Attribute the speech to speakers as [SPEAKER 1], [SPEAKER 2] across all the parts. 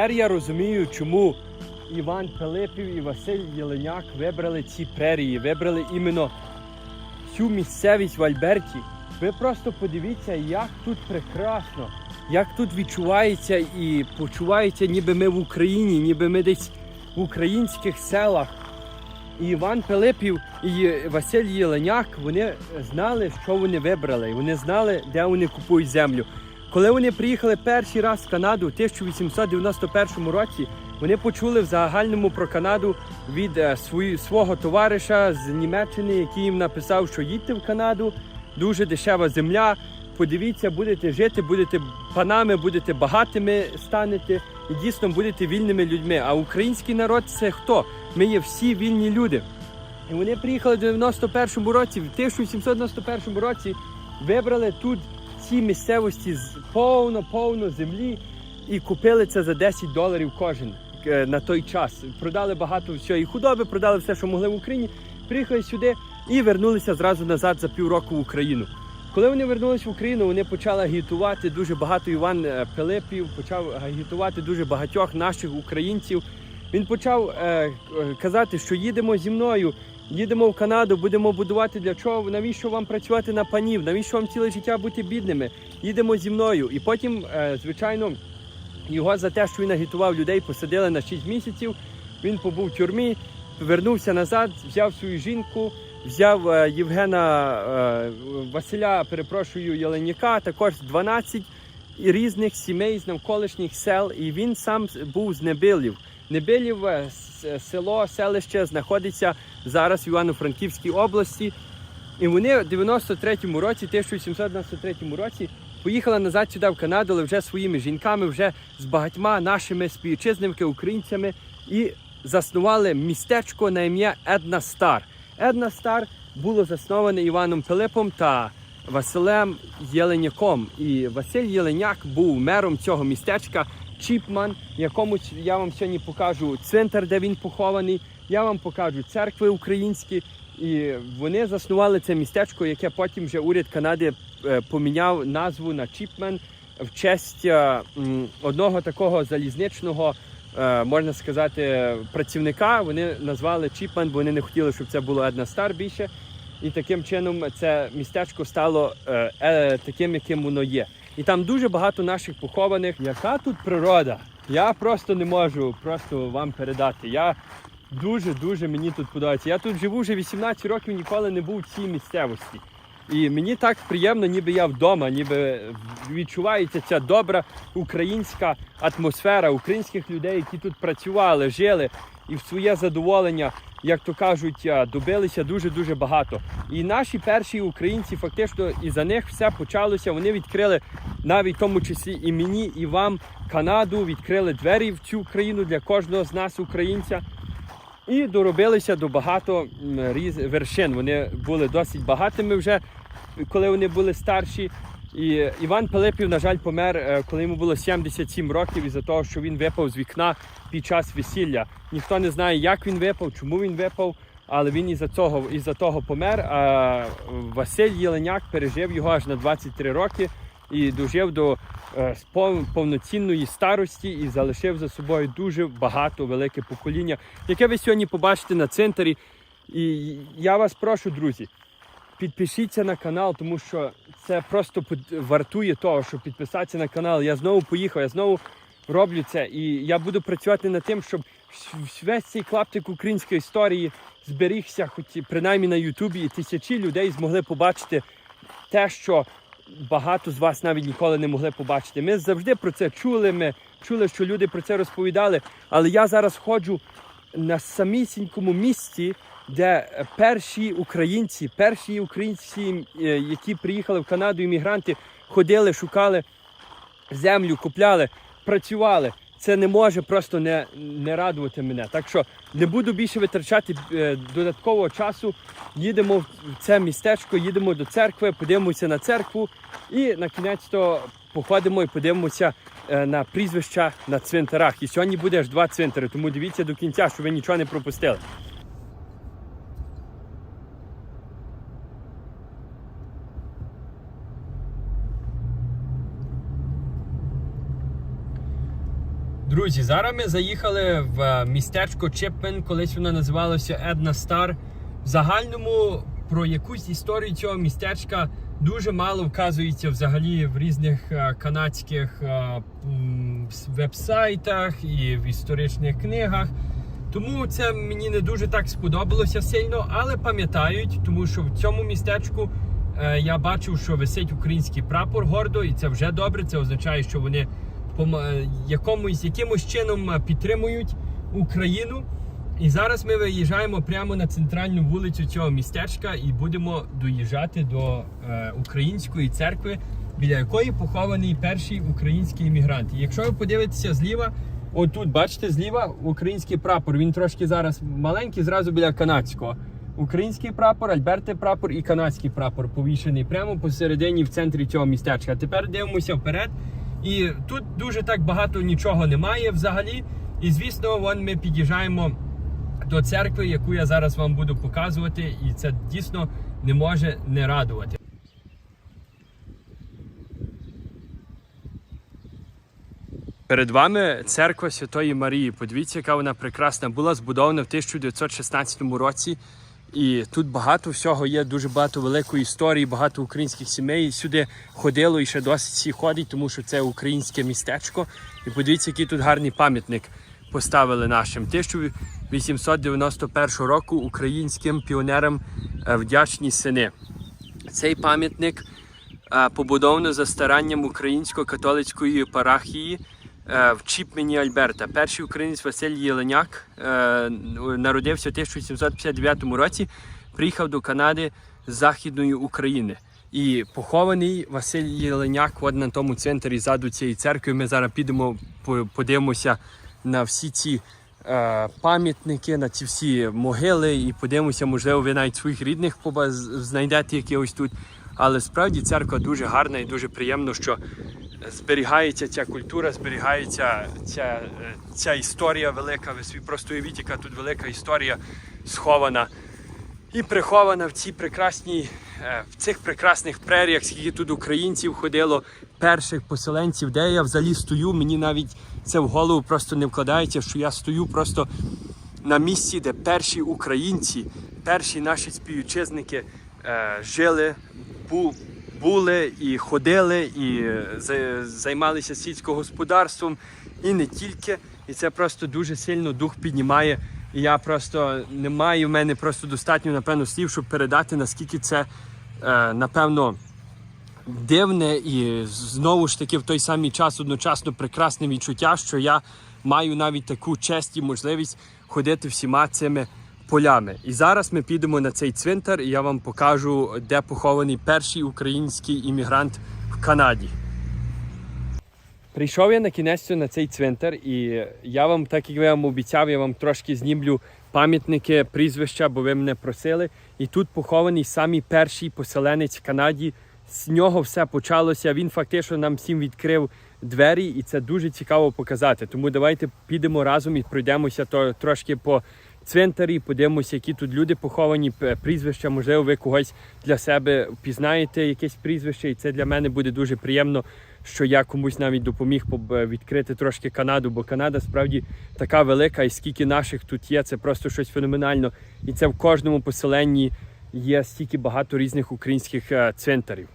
[SPEAKER 1] Тепер я розумію, чому Іван Пилипів і Василь Єленяк вибрали ці прерії, вибрали іменно цю місцевість в Альберті. Ви просто подивіться, як тут прекрасно, як тут відчувається і почувається, ніби ми в Україні, ніби ми десь в українських селах. І Іван Пилипів і Василь Єленяк вони знали, що вони вибрали. Вони знали, де вони купують землю. Коли вони приїхали перший раз в Канаду у 1891 році, вони почули в загальному про Канаду від е, свої- свого товариша з Німеччини, який їм написав, що їдьте в Канаду, дуже дешева земля. Подивіться, будете жити, будете панами, будете багатими станете і дійсно будете вільними людьми. А український народ це хто? Ми є всі вільні люди. І вони приїхали в 91-му році, в 1791 році вибрали тут ці місцевості повно-повно землі і купили це за 10 доларів кожен е, на той час. Продали багато всієї худоби, продали все, що могли в Україні. Приїхали сюди і вернулися зразу назад за півроку в Україну. Коли вони вернулися в Україну, вони почали агітувати дуже багато Іван е, Пилипів, почав агітувати дуже багатьох наших українців. Він почав е, е, казати, що їдемо зі мною, їдемо в Канаду, будемо будувати для чого, навіщо вам працювати на панів, навіщо вам ціле життя бути бідними? Їдемо зі мною. І потім, е, звичайно, його за те, що він агітував людей, посадили на 6 місяців. Він побув в тюрмі, вернувся назад, взяв свою жінку, взяв е, Євгена е, Василя, перепрошую, Єленяка, також 12 і різних сімей з навколишніх сел. І він сам був з Небилів. Небилів село, селище знаходиться зараз в Івано-Франківській області. І вони в 93-му році, 1793 році, поїхали назад сюди в Канаду, але вже своїми жінками, вже з багатьма нашими співвітчизниками, українцями, і заснували містечко на ім'я Една Стар. Една Стар було засноване Іваном Пилипом та Василем Єленяком. І Василь Єленяк був мером цього містечка. Чіпман, якому я вам сьогодні покажу центр, де він похований. Я вам покажу церкви українські. І вони заснували це містечко, яке потім вже уряд Канади е, поміняв назву на Чіпмен в честь е, одного такого залізничного, е, можна сказати, працівника. Вони назвали Чіпмен, бо вони не хотіли, щоб це було Една Стар більше. І таким чином це містечко стало таким, яким воно є. І там дуже багато наших похованих. Яка тут природа? Я просто не можу просто вам передати. Я дуже дуже мені тут подобається. Я тут живу вже 18 років, ніколи не був в цій місцевості. І мені так приємно, ніби я вдома, ніби відчувається ця добра українська атмосфера українських людей, які тут працювали, жили і в своє задоволення, як то кажуть, добилися дуже дуже багато. І наші перші українці, фактично, і за них все почалося. Вони відкрили навіть в тому числі і мені, і вам Канаду, відкрили двері в цю країну для кожного з нас, українця. І доробилися до багато різ вершин. Вони були досить багатими вже, коли вони були старші. І Іван Пилипів, на жаль, помер, е, коли йому було 77 років, із-за того, що він випав з вікна під час весілля. Ніхто не знає, як він випав, чому він випав, але він із-за цього, із-за того помер. А Василь Єленяк пережив його аж на 23 роки і дожив до е, повноцінної старості і залишив за собою дуже багато велике покоління, яке ви сьогодні побачите на центрі. І я вас прошу, друзі, підпишіться на канал, тому що це просто вартує того, щоб підписатися на канал. Я знову поїхав, я знову роблю це. І я буду працювати над тим, щоб весь цей клаптик української історії зберігся, хоч принаймні на Ютубі, і тисячі людей змогли побачити те, що багато з вас навіть ніколи не могли побачити. Ми завжди про це чули. Ми чули, що люди про це розповідали. Але я зараз ходжу на самісінькому місці, де перші українці, перші українці, е, які приїхали в Канаду, іммігранти, ходили, шукали землю, купляли, працювали. Це не може просто не, не радувати мене. Так що не буду більше витрачати е, додаткового часу. Їдемо в це містечко, їдемо до церкви, подивимося на церкву і на кінець то походимо і подивимося е, на прізвища на цвинтарах. І сьогодні буде аж два цвинтари, тому дивіться до кінця, щоб ви нічого не пропустили. Друзі, зараз ми заїхали в е, містечко Чепмен, колись воно називалося Една Стар. В загальному про якусь історію цього містечка дуже мало вказується взагалі в різних е, канадських е, вебсайтах і в історичних книгах. Тому це мені не дуже так сподобалося сильно, але пам'ятають, тому що в цьому містечку я бачив, що висить український прапор гордо, і це вже добре. Це означає, що вони якомусь якимось чином е, підтримують Україну. І зараз ми виїжджаємо прямо на центральну вулицю цього містечка і будемо доїжджати до е, української церкви, біля якої похований перший український іммігрант. Якщо ви подивитеся зліва, отут, бачите, зліва український прапор. Він трошки зараз маленький, зразу біля канадського. Український прапор, Альберти прапор і канадський прапор повішений прямо посередині в центрі цього містечка. Тепер дивимося вперед. І тут дуже так багато нічого немає взагалі. І звісно, вон ми під'їжджаємо до церкви, яку я зараз вам буду показувати, і це дійсно не може не радувати. Перед вами церква Святої Марії. Подивіться, яка вона прекрасна. Була збудована в 1916 році. І тут багато всього є, дуже багато великої історії, багато українських сімей сюди ходило і ще досить всі ходять, тому що це українське містечко. І подивіться, який тут гарний пам'ятник поставили нашим. 1891 року українським піонерам е, вдячні сини. Цей пам'ятник е, побудовано за старанням українсько-католицької парахії в Чіпмені Альберта. Перший українець Василь Єленяк е, народився в 1759 році, приїхав до Канади з Західної України. І похований Василь Єленяк от на тому центрі ззаду цієї церкви. Ми зараз підемо подивимося на всі ці е, пам'ятники, на ці всі могили і подивимося, можливо, ви навіть своїх рідних знайдете якихось тут. Але справді церква дуже гарна і дуже приємно, що зберігається ця культура, зберігається ця, е, ця історія велика. Ви собі просто уявіть, яка тут велика історія схована і прихована в цій прекрасній, е, в цих прекрасних преріях, скільки тут українців ходило, перших поселенців, де я взагалі стою, мені навіть це в голову просто не вкладається, що я стою просто на місці, де перші українці, перші наші співвітчизники е, жили, бу, були і ходили, і е, за- займалися сільськогосподарством, і не тільки. І це просто дуже сильно дух піднімає. І я просто не маю в мене просто достатньо, напевно, слів, щоб передати, наскільки це, е, напевно, дивне і знову ж таки в той самий час одночасно прекрасне відчуття, що я маю навіть таку честь і можливість ходити всіма цими полями. І зараз ми підемо на цей цвинтар, і я вам покажу, де похований перший український іммігрант в Канаді. Прийшов я на кінець на цей цвинтар, і я вам, так як я вам обіцяв, я вам трошки знімлю пам'ятники, прізвища, бо ви мене просили. І тут похований самий перший поселенець в Канаді. З нього все почалося. Він фактично нам всім відкрив двері, і це дуже цікаво показати. Тому давайте підемо разом і пройдемося то трошки по цвинтарі, подивимося, які тут люди поховані, прізвища. Можливо, ви когось для себе впізнаєте якесь прізвище, і це для мене буде дуже приємно, що я комусь навіть допоміг відкрити трошки Канаду, бо Канада справді така велика, і скільки наших тут є, це просто щось феноменально. І це в кожному поселенні є стільки багато різних українських е, цвинтарів.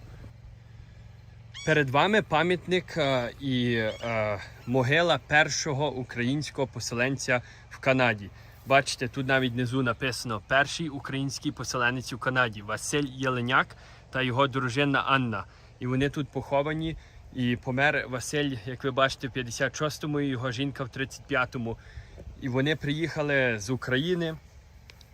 [SPEAKER 1] Перед вами пам'ятник е, і е, могила першого українського поселенця в Канаді. Бачите, тут навіть внизу написано перший український поселенець у Канаді Василь Єленяк та його дружина Анна. І вони тут поховані. І помер Василь, як ви бачите, в 56-му, і його жінка в 35-му. І вони приїхали з України.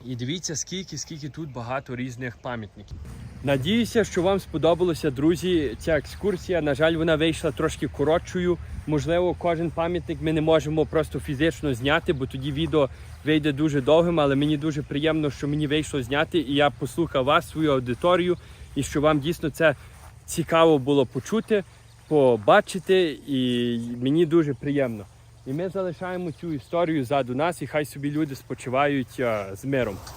[SPEAKER 1] І дивіться, скільки, скільки тут багато різних пам'ятників. Надіюся, що вам сподобалося, друзі, ця екскурсія. На жаль, вона вийшла трошки коротшою. Можливо, кожен пам'ятник ми не можемо просто фізично зняти, бо тоді відео вийде дуже довгим. Але мені дуже приємно, що мені вийшло зняти, і я послухав вас, свою аудиторію, і що вам дійсно це цікаво було почути, побачити, і мені дуже приємно. І ми залишаємо цю історію ззаду нас, і хай собі люди спочивають е, з миром.